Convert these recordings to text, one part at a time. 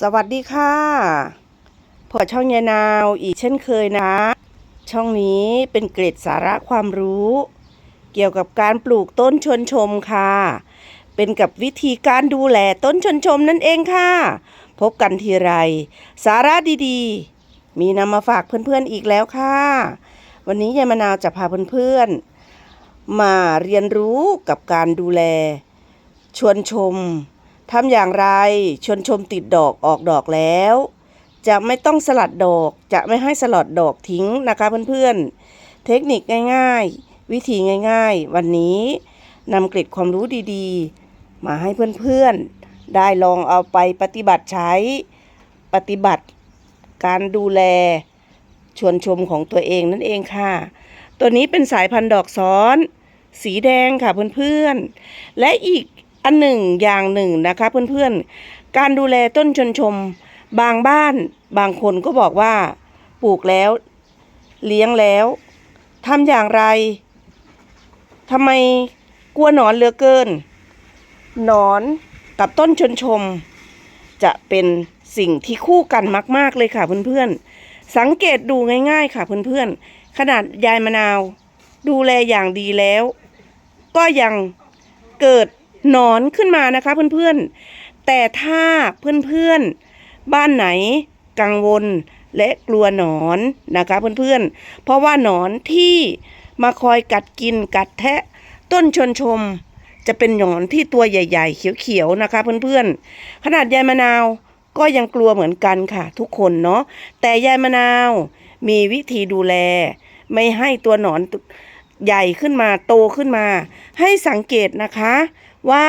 สวัสดีค่ะพอช่องยายนาวอีกเช่นเคยนะ ช่องนี้เป็นเกร็ดสาระความรู้ เกี่ยวกับการปลูกต้นชวนชมค่ะ เป็นกับวิธีการดูแลต้นชวนชมนั่นเองค่ะ พบกันทีไร สาระดีๆ มีนำมาฝากเพื่อนๆอีกแล้วค่ะ วันนี้ยายมะนาวจะพาเพื่อนๆมาเรียนรู้กับการดูแล ชวนชม ทำอย่างไรชวนชมติดดอกออกดอกแล้ว จะไม่ต้องสลัดดอกจะไม่ให้สลัดดอกทิ้งนะคะเพื่อนๆ เทคนิคง่ายๆ วิธีง่ายๆ วันนี้นำเกร็ดความรู้ดีๆ มาให้เพื่อนๆ ได้ลองเอาไปปฏิบัติใช้ปฏิบัติการดูแลชวนชมของตัวเองนั่นเองค่ะ ตัวนี้เป็นสายพันธุ์ดอกซ้อน สีแดงค่ะเพื่อนๆ และอีก อันหนึ่งอย่างหนึ่งนะคะเพื่อนๆ การดูแลต้นชนชม บางบ้านบางคนก็บอกว่า ปลูกแล้ว เลี้ยงแล้วทำอย่างไรทำไมกลัวหนอนเหลือเกิน หนอนกับต้นชนชม จะเป็นสิ่งที่คู่กันมาก ๆ เลยค่ะเพื่อนๆ สังเกตดูง่ายๆ ค่ะเพื่อนๆ ขนาดยายมะนาว ดูแลอย่างดีแล้ว ก็ยังเกิด หนอนขึ้นมานะคะเพื่อนๆ แต่ถ้าเพื่อนๆ บ้านไหนกังวลและกลัวหนอนนะคะเพื่อนๆ เพราะว่าหนอนที่มาคอยกัดกินกัดแทะต้นชนชม จะเป็นหนอนที่ตัวใหญ่ ๆ เขียวๆนะคะเพื่อนๆ ขนาดยายมะนาวก็ยังกลัวเหมือนกันค่ะ ทุกคนเนาะแต่ยายมะนาวมีวิธีดูแล ไม่ให้ตัวหนอนใหญ่ขึ้นมาโตขึ้นมา ให้สังเกตนะคะ ว่า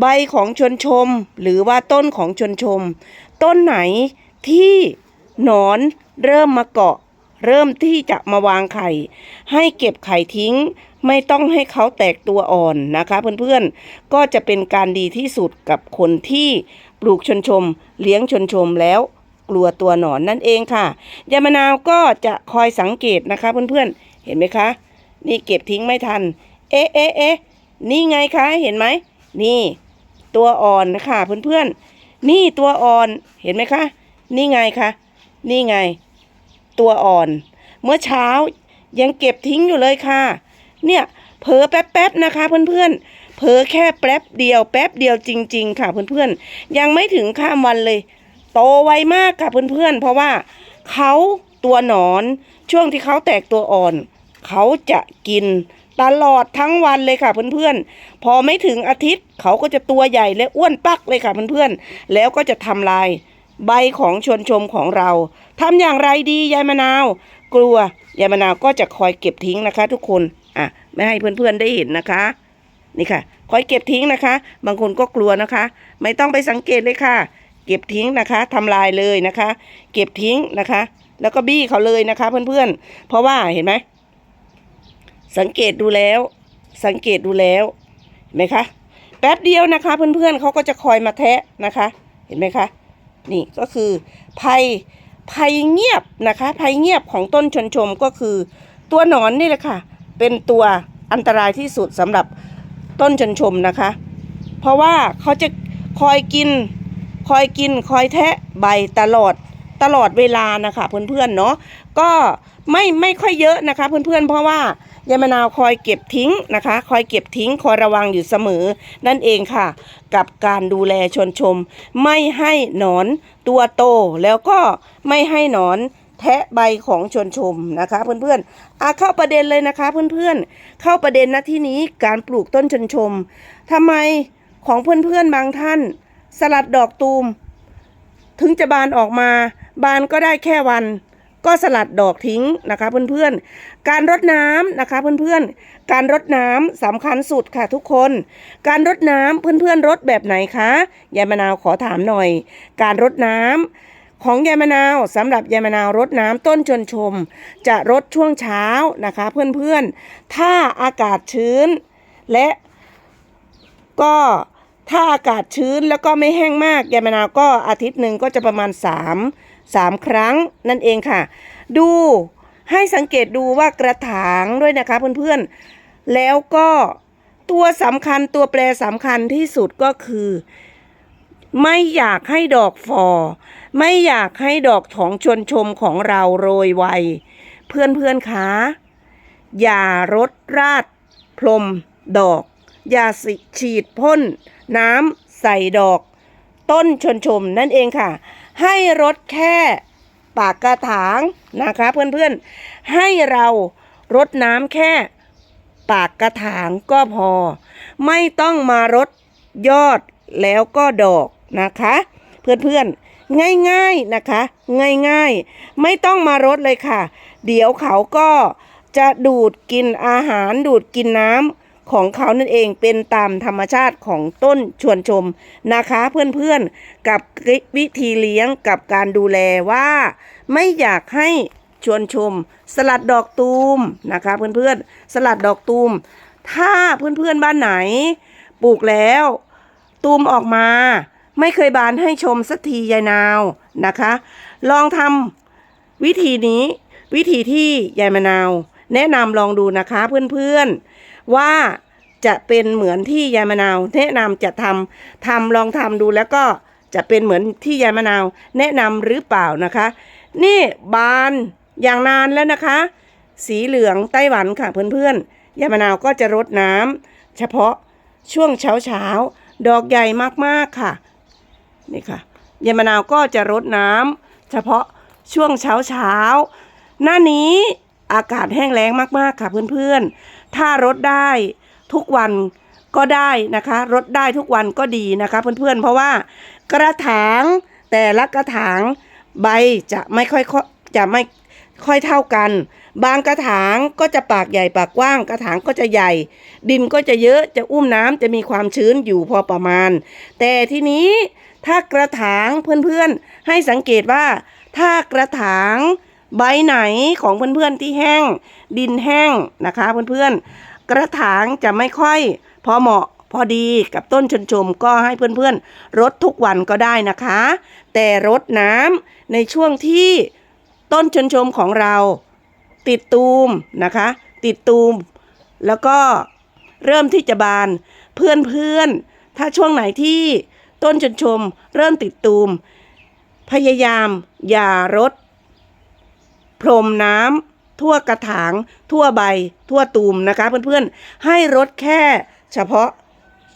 ใบของชนชม หรือว่าต้นของชนชม ต้นไหนที่หนอนเริ่มมาเกาะ เริ่มที่จะมาวางไข่ ให้เก็บไข่ทิ้ง ไม่ต้องให้เขาแตกตัวอ่อนนะคะเพื่อนๆ ก็จะเป็นการดีที่สุดกับคนที่ปลูกชนชม เลี้ยงชนชมแล้วกลัวตัวหนอนนั่นเองค่ะยามะนาวก็จะคอยสังเกตนะคะเพื่อนๆ เห็นไหมคะ นี่เก็บทิ้งไม่ทัน เอ๊ะเอ๊ะเอ๊ะ นี่ไงคะเห็นไหม นี่ ตัวอ่อนนะคะเพื่อนๆ นี่ตัวอ่อนเห็นไหมคะ นี่ไงคะ นี่ไง ตัวอ่อน เมื่อเช้ายังเก็บทิ้งอยู่เลยค่ะ เนี่ยเผลอแป๊บๆนะคะ เพื่อนๆเผลอแค่แป๊บเดียวแป๊บเดียวจริง ๆ ค่ะ เพื่อนๆ ยังไม่ถึงข้ามวันเลย โตไวมากค่ะเพื่อนๆ เพราะว่าเขาตัวหนอนช่วงที่เขาแตกตัวอ่อน เขาจะกิน ตลอดทั้งวันเลยค่ะเพื่อนๆ พอไม่ถึงอาทิตย์เขาก็จะตัวใหญ่และอ้วนปักเลยค่ะเพื่อนๆ แล้วก็จะทำลายใบของชวนชมของเราทำอย่างไรดียายมะนาว กลัวยายมะนาวก็จะคอยเก็บทิ้งนะคะ ทุกคนอะไม่ให้เพื่อนๆได้เห็นนะคะ นี่ค่ะ คอยเก็บทิ้งนะคะ บางคนก็กลัวนะคะ ไม่ต้องไปสังเกตเลยค่ะ เก็บทิ้งนะคะทำลายเลยนะคะ เก็บทิ้งนะคะ แล้วก็บี้เขาเลยนะคะ เพื่อนๆ เพราะว่าเห็นไหม สังเกตดูแล้ว สังเกตดูแล้วเห็นไหมคะแป๊บเดียวนะคะ เพื่อนๆเขาก็จะคอยมาแทะนะคะ เห็นไหมคะ นี่ก็คือภัยภัยเงียบนะคะภัยเงียบของต้นชนชมก็คือ ตัวหนอนนี่แหละค่ะ เป็นตัวอันตรายที่สุดสำหรับต้นชนชมนะคะ เพราะว่าเขาจะคอยกิน คอยกิน คอยแทะใบตลอดตลอดเวลานะคะเพื่อนๆเนาะก็ไม่ไม่ค่อยเยอะนะคะเพื่อนๆเพราะว่า ยายมะนาวคอยเก็บทิ้งนะคะ คอยเก็บทิ้งคอยระวังอยู่เสมอ นั่นเองค่ะ กับการดูแลชนชม ไม่ให้หนอนตัวโต แล้วก็ไม่ให้หนอนแทะใบของชนชมนะคะเพื่อนๆอะเข้าประเด็นเลยนะคะเพื่อนๆ เข้าประเด็นนะที่นี้การปลูกต้นชนชมทำไมของเพื่อนๆบางท่าน สลัดดอกตูม ถึงจะบานออกมา บานก็ได้แค่วัน ก็สลัดดอกทิ้งนะคะเพื่อนๆ การรดน้ำนะคะเพื่อนๆ การรดน้ำสำคัญสุดค่ะทุกคน การรดน้ำเพื่อนๆรดแบบไหนคะยายมะนาวขอถามหน่อย การรดน้ำของยายมะนาวสำหรับยายมะนาวรดน้ำต้นชนชม จะรดช่วงเช้านะคะเพื่อนๆ ถ้าอากาศชื้น และก็ ถ้าอากาศชื้นแล้วก็ไม่แห้งมากยายมะนาวก็อาทิตย์หนึ่งก็จะประมาณ 3 3 ครั้งนั่นเองค่ะ ดูให้สังเกตดูว่ากระถางด้วยนะคะเพื่อนๆ แล้วก็ตัวสำคัญตัวแปรสำคัญที่สุดก็คือ ไม่อยากให้ดอกฟอ ไม่อยากให้ดอกของชวนชมของเราโรยไวเพื่อนเพื่อนๆคะอย่ารดราดพรมดอก อย่าสิฉีดพ่นน้ำใส่ดอก ต้นชนชมนั่นเองค่ะ ให้รดแค่ปากกระถางนะคะเพื่อนๆ ให้เรารดน้ำแค่ปากกระถางก็พอ ไม่ต้องมารดยอดแล้วก็ดอกนะคะ เพื่อนๆ ง่ายๆนะคะ ง่ายๆ ไม่ต้องมารดเลยค่ะ เดี๋ยวเขาก็จะดูดกินอาหารดูดกินน้ำ ของเขานั่นเองเป็นตามธรรมชาติของต้นชวนชมนะคะเพื่อนๆกับวิธีเลี้ยงกับการดูแลว่า ไม่อยากให้ชวนชม สลัดดอกตูมนะคะเพื่อนๆสลัดดอกตูม ถ้าเพื่อนๆบ้านไหน ปลูกแล้ว ตูมออกมา ไม่เคยบานให้ชมสักทียายนาวนะคะ ลองทำวิธีนี้วิธีที่ยายมะนาว แนะนำลองดูนะคะเพื่อนๆ ว่าจะเป็นเหมือนที่ยายมะนาว แนะนำจะทำทำลองทำดูแล้วก็จะเป็นเหมือนที่ยายมะนาว แนะนำหรือเปล่านะคะ นี่บานอย่างนานแล้วนะคะ สีเหลืองไต้หวันค่ะเพื่อนๆยายมะนาวก็จะรดน้ำเฉพาะช่วงเช้าเช้าๆดอกใหญ่มากๆค่ะนี่ค่ะยายมะนาวก็จะรดน้ำเฉพาะช่วงเช้าเช้าๆหน้านี้ อากาศแห้งแล้งมากๆค่ะเพื่อนๆ ถ้ารดได้ทุกวันก็ได้นะคะรดได้ทุกวันก็ดีนะคะเพื่อนๆ เพราะว่ากระถางแต่ละกระถางใบจะไม่ค่อยจะไม่ค่อยเท่ากัน บางกระถางก็จะปากใหญ่ปากกว้าง กระถางก็จะใหญ่ ดินก็จะเยอะจะอุ้มน้ำจะมีความชื้นอยู่พอประมาณ แต่ทีนี้ถ้ากระถางเพื่อนๆให้สังเกตว่า ถ้ากระถาง ใบไหนของเพื่อนๆที่แห้ง ดินแห้งนะคะเพื่อนๆ กระถางจะไม่ค่อยพอเหมาะพอดีกับต้นชนชมก็ให้เพื่อนๆรดทุกวันก็ได้นะคะ แต่รดน้ำในช่วงที่ต้นชนชมของเราติดตูมนะคะ ติดตูม แล้วก็เริ่มที่จะบานเพื่อนเพื่อนๆถ้าช่วงไหนที่ต้นชนชมเริ่มติดตูม พยายามอย่ารด พรมน้ำทั่วกระถาง ทั่วใบ ทั่วตูมนะคะ เพื่อนๆ ให้รดแค่เฉพาะ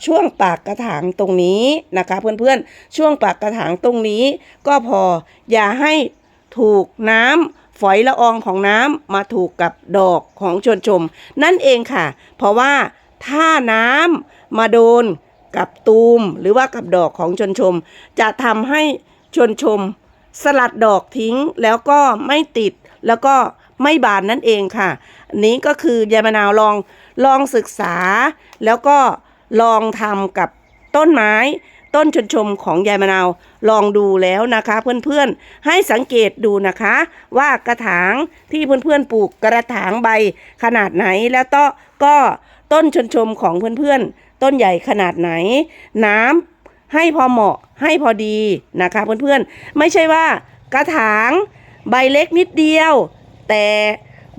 ช่วงปากกระถางตรงนี้นะคะ เพื่อนๆ ช่วงปากกระถางตรงนี้ ก็พออย่าให้ถูกน้ำฝอยละอองของน้ำมาถูกกับดอกของชวนชม นั่นเองค่ะ เพราะว่าถ้าน้ำมาโดนกับตูมหรือว่ากับดอกของชนชม จะทำให้ชนชม สลัดดอกทิ้งแล้วก็ไม่ติด แล้วก็ไม่บานนั่นเองค่ะอันนี้ก็คือยายมะนาวลองลองศึกษา แล้วก็ลองทำกับต้นไม้ ต้นชนชมของยายมะนาวลองดูแล้วนะคะ เพื่อนๆให้สังเกตดูนะคะ ว่ากระถางที่เพื่อนๆปลูกกระถางใบขนาดไหนแล้วก็ก็ต้นชนชมของเพื่อนๆ ต้นใหญ่ขนาดไหน น้ำให้พอเหมาะให้พอดีนะคะ เพื่อนๆ ไม่ใช่ว่ากระถาง ใบเล็กนิดเดียว แต่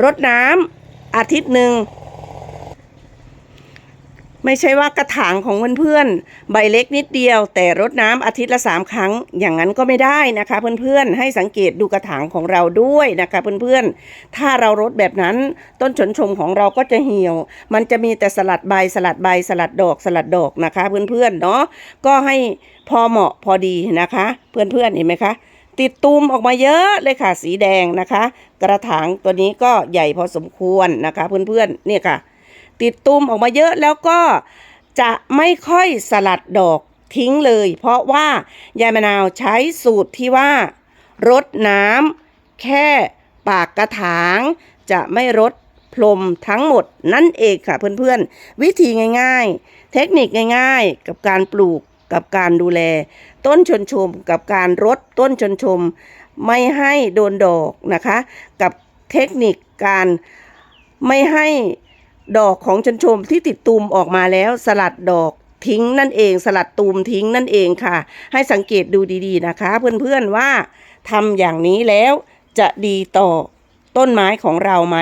รดน้ำอาทิตย์หนึ่งไม่ใช่ว่ากระถางของเพื่อนๆใบเล็กนิดเดียว แต่รดน้ำอาทิตย์ละสามครั้ง อย่างนั้นก็ไม่ได้นะคะ เพื่อนๆให้สังเกตดูกระถางของเราด้วยนะคะ เพื่อนๆ ถ้าเรารดแบบนั้นต้นชนชมของเราก็จะเหี่ยว มันจะมีแต่สลัดใบสลัดใบสลัดดอกสลัดดอกนะคะ เพื่อนๆเนาะก็ให้พอเหมาะพอดีนะคะ เพื่อนๆเห็นไหมคะ ติดตูมออกมาเยอะเลยค่ะ สีแดงนะคะ กระถางตัวนี้ก็ใหญ่พอสมควรนะคะเพื่อนๆเนี่ยค่ะ ติดตูมออกมาเยอะแล้วก็จะไม่ค่อยสลัดดอกทิ้งเลย เพราะว่ายายมะนาวใช้สูตรที่ว่ารดน้ำแค่ปากกระถางจะไม่รดพรมทั้งหมดนั่นเองค่ะเพื่อนๆ วิธีง่ายๆ เทคนิคง่ายๆ กับการปลูกกับการดูแล ต้นชนชมกับการรดต้นชนชมไม่ให้โดนดอกนะคะ กับเทคนิคการไม่ให้ดอกของชนชมที่ติดตูมออกมาแล้วสลัดดอกทิ้งนั่นเอง สลัดตูมทิ้งนั่นเองค่ะ ให้สังเกตดูดีๆนะคะ เพื่อนๆว่าทำอย่างนี้แล้วจะดีต่อต้นไม้ของเราไหม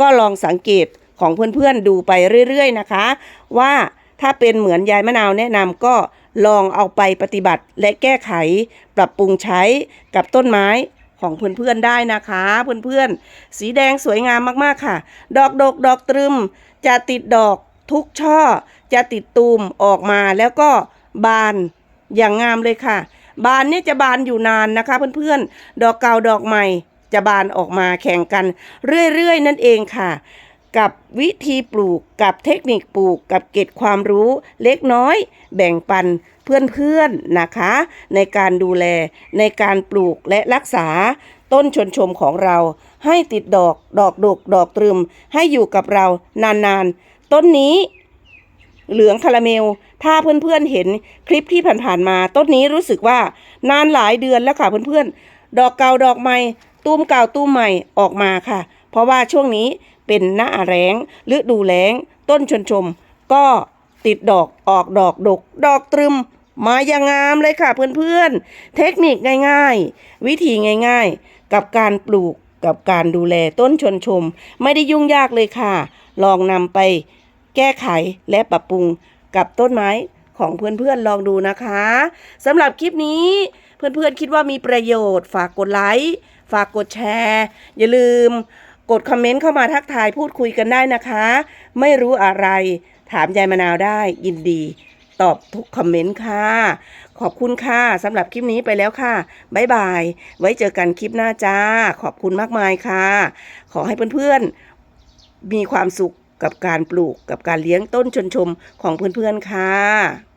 ก็ลองสังเกตของเพื่อนๆดูไปเรื่อยๆนะคะ ว่า ถ้าเป็นเหมือนยายมะนาวแนะนำก็ลองเอาไปปฏิบัติและแก้ไข ปรับปรุงใช้กับต้นไม้ของเพื่อนๆได้นะคะ เพื่อนๆ สีแดงสวยงามมากๆค่ะ ดอกดกดอกตรึม จะติดดอกทุกช่อ จะติดตูมออกมาแล้วก็บานอย่างงามเลยค่ะ บานเนี่ยจะบานอยู่นานนะคะ เพื่อนๆ ดอกเก่าดอกใหม่จะบานออกมาแข่งกัน เรื่อยๆ นั่นเองค่ะ กับวิธีปลูกกับเทคนิคปลูกกับเก็ดความรู้เล็กน้อย แบ่งปันเพื่อนๆนะคะ ในการดูแลในการปลูกและรักษา ต้นชนชมของเรา ให้ติดดอกดอกดกดอกตรึม ให้อยู่กับเรานานๆ ต้นนี้เหลืองคาราเมล ถ้าเพื่อนๆเห็นคลิปที่ผ่านๆมา ต้นนี้รู้สึกว่านานหลายเดือนแล้วค่ะเพื่อนๆ ดอกเก่าดอกใหม่ตุ้มเก่าตุ้มใหม่ออกมาค่ะ เพราะว่าช่วงนี้ เป็นหน้าแรงฤดูแล้ง ต้นชนชม ก็ติดดอกออกดอกดก ดอกตรึม มาอย่างงามเลยค่ะเพื่อนๆ เทคนิคง่ายๆ วิธีง่ายๆ กับการปลูกกับการดูแลต้นชนชม ไม่ได้ยุ่งยากเลยค่ะ ลองนำไปแก้ไขและปรับปรุงกับต้นไม้ของเพื่อนๆลองดูนะคะสำหรับคลิปนี้เพื่อนๆคิดว่ามีประโยชน์ ฝากกดไลค์ ฝากกดแชร์ อย่าลืม กดคอมเมนต์เข้ามาทักทายพูดคุยกันได้นะคะ ไม่รู้อะไร ถามยายมะนาวได้ ยินดี ตอบทุกคอมเมนต์ค่ะ ขอบคุณค่ะสำหรับคลิปนี้ไปแล้วค่ะ บ๊ายบาย ไว้เจอกันคลิปหน้าจ้า ขอบคุณมากมายค่ะ ขอให้เพื่อนๆ มีความสุขกับการปลูกกับการเลี้ยงต้นชนชมของเพื่อนๆค่ะ